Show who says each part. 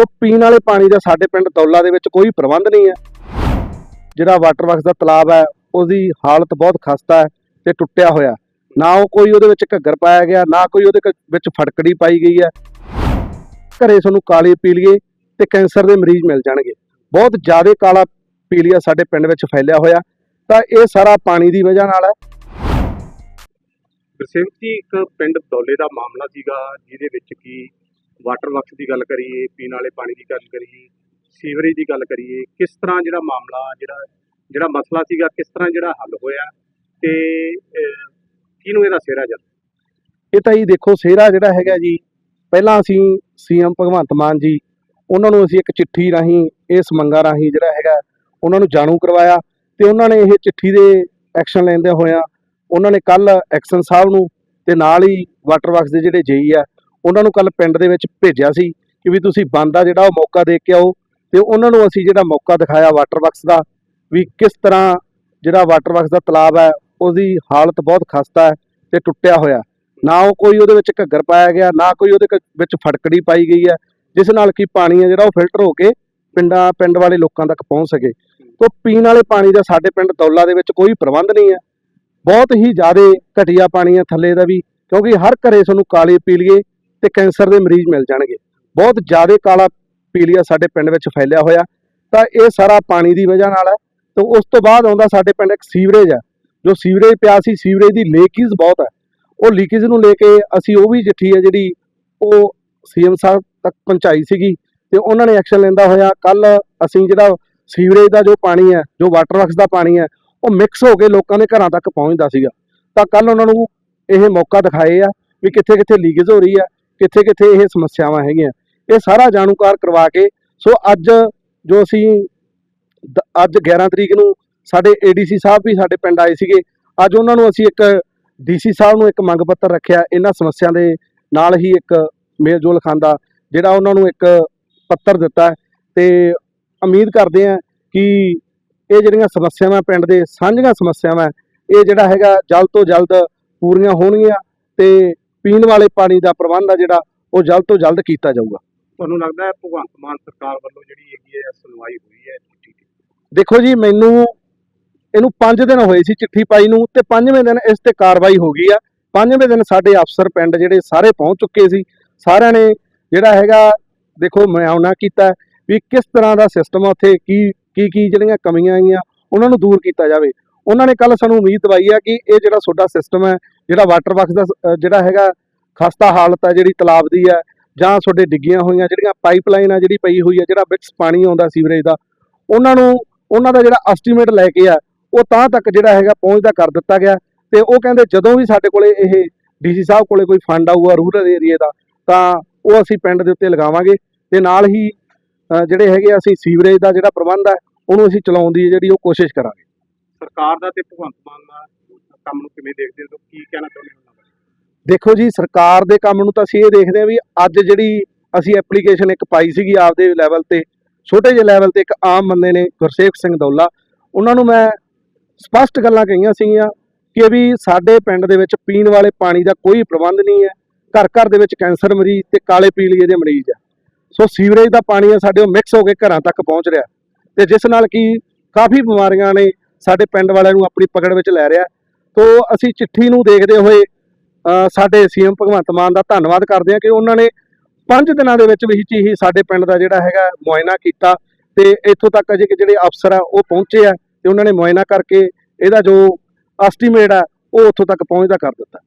Speaker 1: ਤੋਂ ਪੀਣ ਵਾਲੇ ਪਾਣੀ ਦਾ ਸਾਡੇ ਪਿੰਡ ਦੌਲਾ ਦੇ ਵਿੱਚ ਕੋਈ ਪ੍ਰਬੰਧ ਨਹੀਂ ਹੈ। ਜਿਹੜਾ ਵਾਟਰ ਵਰਕਸ ਦਾ ਤਲਾਬ ਹੈ, ਉਹਦੀ ਹਾਲਤ ਬਹੁਤ ਖਸਤਾ ਹੈ ਤੇ ਟੁੱਟਿਆ ਹੋਇਆ ਨਾ ਉਹ ਕੋਈ ਉਹਦੇ ਵਿੱਚ ਘੱਗਰ ਪਾਇਆ ਗਿਆ, ਨਾ ਕੋਈ ਉਹਦੇ ਵਿੱਚ ਫਟਕੜੀ ਪਾਈ ਗਈ ਹੈ। ਘਰੇ ਤੁਹਾਨੂੰ ਕਾਲੀ ਪੀਲੀਏ ਤੇ ਕੈਂਸਰ ਦੇ ਮਰੀਜ਼ ਮਿਲ ਜਾਣਗੇ। ਬਹੁਤ ਜ਼ਿਆਦਾ ਕਾਲਾ ਪੀਲੀਆ ਸਾਡੇ ਪਿੰਡ ਵਿੱਚ ਫੈਲਿਆ ਹੋਇਆ ਤਾਂ ਇਹ ਸਾਰਾ ਪਾਣੀ ਦੀ ਵਜ੍ਹਾ ਨਾਲ ਹੈ।
Speaker 2: ਗੁਰਸੇਵਕ ਜੀ, ਇੱਕ ਪਿੰਡ ਦੌਲੇ ਦਾ ਮਾਮਲਾ ਸੀਗਾ, ਜਿਹਦੇ ਵਿੱਚ ਕੀ ਵਾਟਰ ਵਰਕਸ ਦੀ ਗੱਲ ਕਰੀਏ, ਪੀਣ ਵਾਲੇ ਪਾਣੀ ਦੀ ਗੱਲ ਕਰੀਏ, ਸੀਵਰੇਜ ਦੀ ਗੱਲ ਕਰੀਏ, ਕਿਸ ਤਰ੍ਹਾਂ ਜਿਹੜਾ ਮਾਮਲਾ, ਜਿਹੜਾ ਜਿਹੜਾ ਮਸਲਾ ਸੀਗਾ, ਕਿਸ ਤਰ੍ਹਾਂ ਜਿਹੜਾ ਹੱਲ ਹੋਇਆ ਤੇ ਕਿਹਨੂੰ ਇਹਦਾ ਸਿਹਰਾ ਜਾਂਦਾ?
Speaker 1: ਇਹ ਤਾਂ ਜੀ ਦੇਖੋ, ਸਿਹਰਾ ਜਿਹੜਾ ਹੈਗਾ ਜੀ, ਪਹਿਲਾਂ ਅਸੀਂ ਸੀਐਮ ਭਗਵੰਤ ਮਾਨ ਜੀ, ਉਹਨਾਂ ਨੂੰ ਅਸੀਂ ਇੱਕ ਚਿੱਠੀ ਰਾਹੀਂ, ਇਸ ਮੰਗਾਂ ਰਾਹੀਂ ਜਿਹੜਾ ਹੈਗਾ, ਉਹਨਾਂ ਨੂੰ ਜਾਣੂ ਕਰਵਾਇਆ ਤੇ ਉਹਨਾਂ ਨੇ ਇਹ ਚਿੱਠੀ ਦੇ ਐਕਸ਼ਨ ਲੈਂਦੇ ਹੋਇਆ, ਉਹਨਾਂ ਨੇ ਕੱਲ ਐਕਸ਼ਨ ਸਾਹਿਬ ਨੂੰ ਤੇ ਨਾਲ ਹੀ ਵਾਟਰ ਵਰਕਸ ਦੇ ਜਿਹੜੇ ਜੇਈ ਆ ਉਹਨਾਂ ਨੂੰ ਕੱਲ ਪਿੰਡ ਦੇ ਵਿੱਚ ਭੇਜਿਆ ਸੀ ਕਿ ਵੀ ਤੁਸੀਂ ਬੰਦ ਆ ਜਿਹੜਾ ਉਹ ਮੌਕਾ ਦੇ ਕੇ ਆਓ ਤੇ ਉਹਨਾਂ ਨੂੰ ਅਸੀਂ ਜਿਹੜਾ ਮੌਕਾ ਦਿਖਾਇਆ ਵਾਟਰ ਵਰਕਸ ਦਾ ਵੀ ਕਿਸ ਤਰ੍ਹਾਂ ਜਿਹੜਾ ਵਾਟਰ ਵਰਕਸ ਦਾ ਤਲਾਬ ਹੈ, ਉਹਦੀ ਹਾਲਤ ਬਹੁਤ ਖਸਤਾ ਹੈ ਤੇ ਟੁੱਟਿਆ ਹੋਇਆ ਨਾ ਉਹ ਕੋਈ ਉਹਦੇ ਵਿੱਚ ਘੱਗਰ ਪਾਇਆ ਗਿਆ, ਨਾ ਕੋਈ ਉਹਦੇ ਕ- ਵਿੱਚ ਫਟਕੜੀ ਪਾਈ ਗਈ ਹੈ, ਜਿਸ ਨਾਲ ਕਿ ਪਾਣੀ ਹੈ ਜਿਹੜਾ ਉਹ ਫਿਲਟਰ ਹੋ ਕੇ ਪਿੰਡਾਂ, ਪਿੰਡ ਵਾਲੇ ਲੋਕਾਂ ਤੱਕ ਪਹੁੰਚ ਸਕੇ। ਤੋਂ ਪੀਣ ਵਾਲੇ ਪਾਣੀ ਦਾ ਸਾਡੇ ਪਿੰਡ ਦੌਲਾ ਦੇ ਵਿੱਚ ਕੋਈ ਪ੍ਰਬੰਧ ਨਹੀਂ ਹੈ। ਬਹੁਤ ਹੀ ਜ਼ਿਆਦਾ ਘਟੀਆ ਪਾਣੀ ਹੈ ਥੱਲੇ ਦਾ ਵੀ, ਕਿਉਂਕਿ ਹਰ ਘਰੇ ਤੁਹਾਨੂੰ ਕਾਲੀ ਪੀਲੀਏ ਤੇ ਕੈਂਸਰ ਦੇ ਮਰੀਜ਼ ਮਿਲ ਜਾਣਗੇ। ਬਹੁਤ ਜ਼ਿਆਦਾ ਕਾਲਾ ਪੀਲੀਆ ਸਾਡੇ ਪਿੰਡ ਵਿੱਚ ਫੈਲਿਆ ਹੋਇਆ। ਤਾਂ ਇਹ ਸਾਰਾ ਪਾਣੀ ਦੀ ਵਜ੍ਹਾ ਨਾਲ ਹੈ। ਤੇ ਉਸ ਤੋਂ ਬਾਅਦ ਆਉਂਦਾ ਸਾਡੇ ਪਿੰਡ ਇੱਕ ਸੀਵਰੇਜ ਹੈ, ਜੋ ਸੀਵਰੇਜ ਪਿਆ ਸੀ, ਸੀਵਰੇਜ ਦੀ ਲੀਕੇਜ ਬਹੁਤ ਹੈ। ਉਹ ਲੀਕੇਜ ਨੂੰ ਲੈ ਕੇ ਅਸੀਂ ਉਹ ਵੀ ਚਿੱਠੀ ਹੈ ਜਿਹੜੀ ਉਹ ਸੀਐਮ ਸਾਹਿਬ ਤੱਕ ਪਹੁੰਚਾਈ ਸੀਗੀ ਤੇ ਉਹਨਾਂ ਨੇ ਐਕਸ਼ਨ ਲੈਂਦਾ ਹੋਇਆ। ਕੱਲ ਅਸੀਂ ਜਿਹੜਾ ਸੀਵਰੇਜ ਦਾ ਜੋ ਪਾਣੀ ਹੈ, ਜੋ ਵਾਟਰ ਵਰਕਸ ਦਾ ਪਾਣੀ ਹੈ, ਉਹ ਮਿਕਸ ਹੋ ਕੇ ਲੋਕਾਂ ਦੇ ਘਰਾਂ ਤੱਕ ਪਹੁੰਚਦਾ ਸੀਗਾ। ਤਾਂ ਕੱਲ ਉਹਨਾਂ ਨੂੰ ਇਹ ਮੌਕਾ ਦਿਖਾਏ ਆ ਵੀ ਕਿੱਥੇ ਕਿੱਥੇ ਲੀਕੇਜ ਹੋ ਰਹੀ ਹੈ। ਕਿੱਥੇ ਕਿੱਥੇ ਇਹ ਸਮੱਸਿਆਵਾਂ ਹੈਗੀਆਂ। ਇਹ ਸਾਰਾ ਜਾਣੂਕਾਰ ਕਰਵਾ ਕੇ, ਸੋ ਅੱਜ ਜੋ ਅਸੀਂ ਦ- ਅੱਜ 11 ਤਰੀਕ ਨੂੰ ਸਾਡੇ ਏਡੀਸੀ ਸਾਹਿਬ ਵੀ ਸਾਡੇ ਪਿੰਡ ਆਏ ਸੀਗੇ। ਅੱਜ ਉਹਨਾਂ ਨੂੰ ਅਸੀਂ ਇੱਕ ਡੀਸੀ ਸਾਹਿਬ ਨੂੰ ਇੱਕ ਮੰਗ ਪੱਤਰ ਰੱਖਿਆ। ਇਹਨਾਂ ਸਮੱਸਿਆ ਦੇ ਨਾਲ ਹੀ ਇੱਕ ਮੇਲਜੋਲ ਖਾਂਦਾ ਜਿਹੜਾ ਉਹਨਾਂ ਨੂੰ ਇੱਕ ਪੱਤਰ ਦਿੱਤਾ ਹੈ। ਤੇ ਉਮੀਦ ਕਰਦੇ ਹਾਂ ਕਿ ਇਹ ਜਿਹੜੀਆਂ ਸਮੱਸਿਆਵਾਂ ਪਿੰਡ ਦੇ ਸਾਂਝੀਆਂ ਸਮੱਸਿਆਵਾਂ, ਇਹ ਜਿਹੜਾ ਹੈਗਾ ਜਲਦ ਤੋਂ ਜਲਦ ਪੂਰੀਆਂ ਹੋਣਗੀਆਂ ਤੇ ਪੀਣ ਵਾਲੇ ਪਾਣੀ ਦਾ ਪ੍ਰਬੰਧ ਆ ਜਿਹੜਾ ਉਹ ਜਲਦ ਤੋਂ ਜਲਦ ਕੀਤਾ ਜਾਊਗਾ।
Speaker 2: ਤੁਹਾਨੂੰ ਲੱਗਦਾ ਹੈ ਭਗਵੰਤ ਮਾਨ ਸਰਕਾਰ ਵੱਲੋਂ ਜਿਹੜੀ ਹੈਗੀ ਹੈ ਸੁਣਵਾਈ ਹੋਈ ਹੈ ਚਿੱਠੀ ਦੀ?
Speaker 1: ਦੇਖੋ ਜੀ ਮੈਨੂੰ ਇਹਨੂੰ 5 ਦਿਨ ਹੋਏ ਸੀ ਚਿੱਠੀ ਪਾਈ ਨੂੰ ਤੇ ਪੰਜਵੇਂ ਦਿਨ ਇਸ ਤੇ ਕਾਰਵਾਈ ਹੋ ਗਈ ਆ। ਪੰਜਵੇਂ ਦਿਨ ਸਾਡੇ ਅਫਸਰ ਪਿੰਡ ਜਿਹੜੇ ਸਾਰੇ ਪਹੁੰਚ ਚੁੱਕੇ ਸੀ। ਸਾਰਿਆਂ ਨੇ ਜਿਹੜਾ ਹੈਗਾ ਦੇਖੋ ਮੁਆਇਨਾ ਕੀਤਾ ਵੀ ਕਿਸ ਤਰ੍ਹਾਂ ਦਾ ਸਿਸਟਮ ਆ ਉੱਥੇ ਕੀ ਕੀ ਕੀ ਜਿਹੜੀਆਂ ਕਮੀਆਂ ਆਈਆਂ ਉਹਨਾਂ ਨੂੰ ਦੂਰ ਕੀਤਾ ਜਾਵੇ। ਉਹਨਾਂ ਨੇ ਕੱਲ ਸਾਨੂੰ ਉਮੀਦ ਦਵਾਈ ਹੈ ਕਿ ਇਹ ਜਿਹੜਾ ਤੁਹਾਡਾ ਸਿਸਟਮ ਹੈ, ਜਿਹੜਾ ਵਾਟਰ ਵਰਕਸ ਦਾ ਜਿਹੜਾ ਹੈਗਾ, ਖਸਤਾ ਹਾਲਤ ਹੈ, ਜਿਹੜੀ ਤਲਾਬ ਦੀ ਹੈ, ਜਾਂ ਤੁਹਾਡੇ ਡਿੱਗੀਆਂ ਹੋਈਆਂ, ਜਿਹੜੀਆਂ ਪਾਈਪਲਾਈਨ ਆ, ਜਿਹੜੀ ਪਈ ਹੋਈ ਹੈ ਜਿਹੜਾ ਮਿਕਸ ਪਾਣੀ ਆਉਂਦਾ ਸੀਵਰੇਜ ਦਾ, ਉਹਨਾਂ ਨੂੰ, ਉਹਨਾਂ ਦਾ ਜਿਹੜਾ ਐਸਟੀਮੇਟ ਲੈ ਕੇ ਆ, ਉਹ ਤਾਂ ਤੱਕ ਜਿਹੜਾ ਹੈਗਾ ਪਹੁੰਚਦਾ ਕਰ ਦਿੱਤਾ ਗਿਆ। ਤੇ ਉਹ ਕਹਿੰਦੇ ਜਦੋਂ ਵੀ ਸਾਡੇ ਕੋਲੇ ਇਹ ਡੀਸੀ ਸਾਹਿਬ ਕੋਲੇ ਕੋਈ ਫੰਡ ਆਊਗਾ ਰੂਰਲ ਏਰੀਆ ਦਾ, ਤਾਂ ਉਹ ਅਸੀਂ ਪਿੰਡ ਦੇ ਉੱਤੇ ਲਗਾਵਾਂਗੇ। ਤੇ ਨਾਲ ਹੀ ਜਿਹੜੇ ਹੈਗੇ ਆ ਅਸੀਂ ਸੀਵਰੇਜ ਦਾ ਜਿਹੜਾ ਪ੍ਰਬੰਧ ਹੈ ਉਹਨੂੰ ਅਸੀਂ ਚਲਾਉਣ ਦੀ ਜਿਹੜੀ ਉਹ ਕੋਸ਼ਿਸ਼ ਕਰਾਂਗੇ।
Speaker 2: ਸਰਕਾਰ ਦਾ ਤੇ ਭਗਵੰਤ ਮਾਨ ਦਾ ਕੰਮ ਨੂੰ ਕਿਵੇਂ ਦੇਖਦੇ ਹੋ? ਕੀ ਕਹਿਣਾ ਚਾਹੁੰਦੇ ਹੋ?
Speaker 1: ਦੇਖੋ ਜੀ, ਸਰਕਾਰ ਦੇ ਕੰਮ ਨੂੰ ਤਾਂ ਅਸੀਂ ਇਹ ਦੇਖਦੇ ਹਾਂ ਵੀ ਅੱਜ ਜਿਹੜੀ ਅਸੀਂ ਐਪਲੀਕੇਸ਼ਨ ਇੱਕ ਪਾਈ ਸੀਗੀ ਆਪਦੇ ਲੈਵਲ ਤੇ, ਛੋਟੇ ਜਿਹੇ ਲੈਵਲ ਤੇ ਇੱਕ ਆਮ ਬੰਦੇ ਨੇ ਗੁਰਸੇਖ ਸਿੰਘ ਦੌਲਾ, ਉਹਨਾਂ ਨੂੰ ਮੈਂ ਸਪਸ਼ਟ ਗੱਲਾਂ ਕਹੀਆਂ ਸੀਗੀਆਂ ਕਿ ਵੀ ਸਾਡੇ ਪਿੰਡ ਦੇ ਵਿੱਚ ਪੀਣ ਵਾਲੇ ਪਾਣੀ ਦਾ ਕੋਈ ਪ੍ਰਬੰਧ ਨਹੀਂ ਹੈ, ਘਰ ਘਰ ਦੇ ਵਿੱਚ ਕੈਂਸਰ ਮਰੀਜ਼ ਤੇ ਕਾਲੇ ਪੀਲੀਏ ਦੇ ਮਰੀਜ਼ ਆ। ਸੋ ਸੀਵਰੇਜ ਦਾ ਪਾਣੀ ਹੈ ਸਾਡੇ ਉਹ ਮਿਕਸ ਹੋ ਕੇ ਘਰਾਂ ਤੱਕ ਪਹੁੰਚ ਰਿਹਾ। ਤੇ ਜਿਸ ਨਾਲ ਕਿ ਕਾਫੀ ਬਿਮਾਰੀਆਂ ਨੇ ਸਾਡੇ ਪਿੰਡ ਵਾਲਿਆਂ ਨੂੰ ਆਪਣੀ ਪਕੜ ਵਿੱਚ ਲੈ ਰਿਹਾ। ਤੋਂ ਅਸੀਂ ਚਿੱਠੀ ਨੂੰ ਦੇਖਦੇ ਹੋਏ ਅ, ਸਾਡੇ ਸੀਐਮ ਭਗਵੰਤ ਮਾਨ ਦਾ ਧੰਨਵਾਦ ਕਰਦੇ ਹਾਂ ਕਿ ਉਹਨਾਂ ਨੇ 5 ਦਿਨਾਂ ਦੇ ਵਿੱਚ ਵਿੱਚ ਹੀ ਸਾਡੇ ਪਿੰਡ ਦਾ ਜਿਹੜਾ ਹੈਗਾ ਮੁਆਇਨਾ ਕੀਤਾ ਤੇ ਇੱਥੋਂ ਤੱਕ ਅਜੇ ਕਿ ਜਿਹੜੇ ਅਫਸਰ ਆ ਉਹ ਪਹੁੰਚੇ ਆ ਤੇ ਉਹਨਾਂ ਨੇ ਮੁਆਇਨਾ ਕਰਕੇ ਇਹਦਾ ਜੋ ਐਸਟੀਮੇਟ ਆ ਉਹ ਉੱਥੋਂ ਤੱਕ ਪਹੁੰਚਦਾ ਕਰ ਦਿੱਤਾ।